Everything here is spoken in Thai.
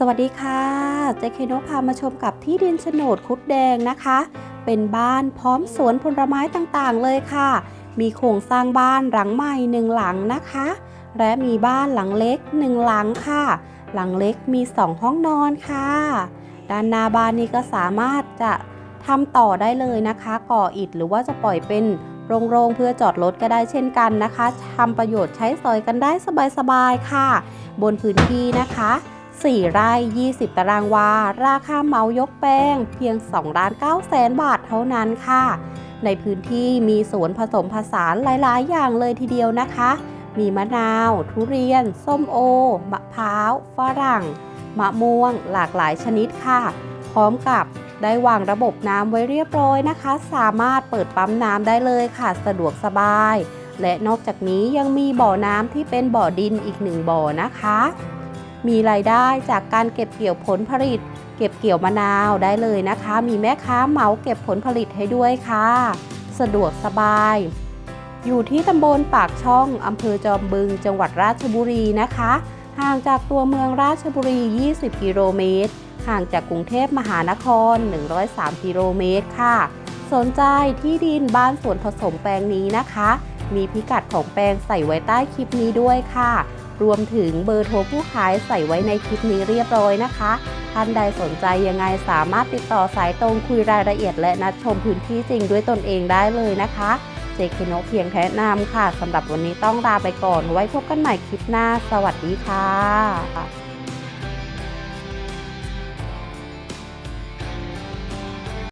สวัสดีค่ะ เจคโนพามาชมกับที่ดินโฉนดคุดแดงนะคะ เป็นบ้านพร้อมสวนผลไม้ต่างๆเลยค่ะ มีโครงสร้างบ้านหลังใหม่หนึ่งหลังนะคะ และมีบ้านหลังเล็กหนึ่งหลังค่ะ หลังเล็กมีสองห้องนอนค่ะ ด้านหน้าบ้านนี้ก็สามารถจะทำต่อได้เลยนะคะ ก่ออิฐหรือว่าจะปล่อยเป็นโรงๆเพื่อจอดรถก็ได้เช่นกันนะคะทำประโยชน์ใช้สอยกันได้สบายๆค่ะ บนพื้นที่นะคะ 4 ไร่ 20 ตารางวา ราคาเหมายกแปลงเพียง2ล้าน9แสนบาทเท่านั้นค่ะ ในพื้นที่มีสวนผสมผสานหลาย ๆ อย่างเลยทีเดียวนะคะ มีมะนาว ทุเรียน ส้มโอ มะพร้าว ฝรั่ง มะม่วง หลากหลายชนิดค่ะ พร้อมกับได้วางระบบน้ำไว้เรียบร้อยนะคะ สามารถเปิดปั๊มน้ำได้เลยค่ะ สะดวกสบาย และนอกจากนี้ยังมีบ่อน้ำที่เป็นบ่อดินอีกหนึ่งบ่อนะคะ มีรายได้จากการเก็บเกี่ยวผลผลิต เก็บเกี่ยวมะนาวได้เลยนะคะ มีแม่ค้าเหมาเก็บผลผลิตให้ด้วยค่ะ สะดวกสบาย อยู่ที่ตำบลปากช่องอำเภอจอมบึง จังหวัดราชบุรีนะคะ ห่างจากตัวเมืองราชบุรี 20 กิโลเมตร ห่างจากกรุงเทพมหานคร 103 กิโลเมตรค่ะ สนใจที่ดินบ้านสวนผสมแปลงนี้นะคะ มีพิกัดของแปลงใส่ไว้ใต้คลิปนี้ด้วยค่ะ รวมถึงเบอร์โทรผู้ขายใส่ไว้ในคลิปนี้เรียบร้อยนะคะ ท่านใดสนใจยังไงสามารถติดต่อสายตรงคุยรายละเอียดและนัดชมพื้นที่จริงด้วยตนเองได้เลยนะคะเจคโนเพียงแนะนำค่ะสำหรับวันนี้ต้องลาไปก่อน ไว้พบกันใหม่คลิปหน้า สวัสดีค่ะ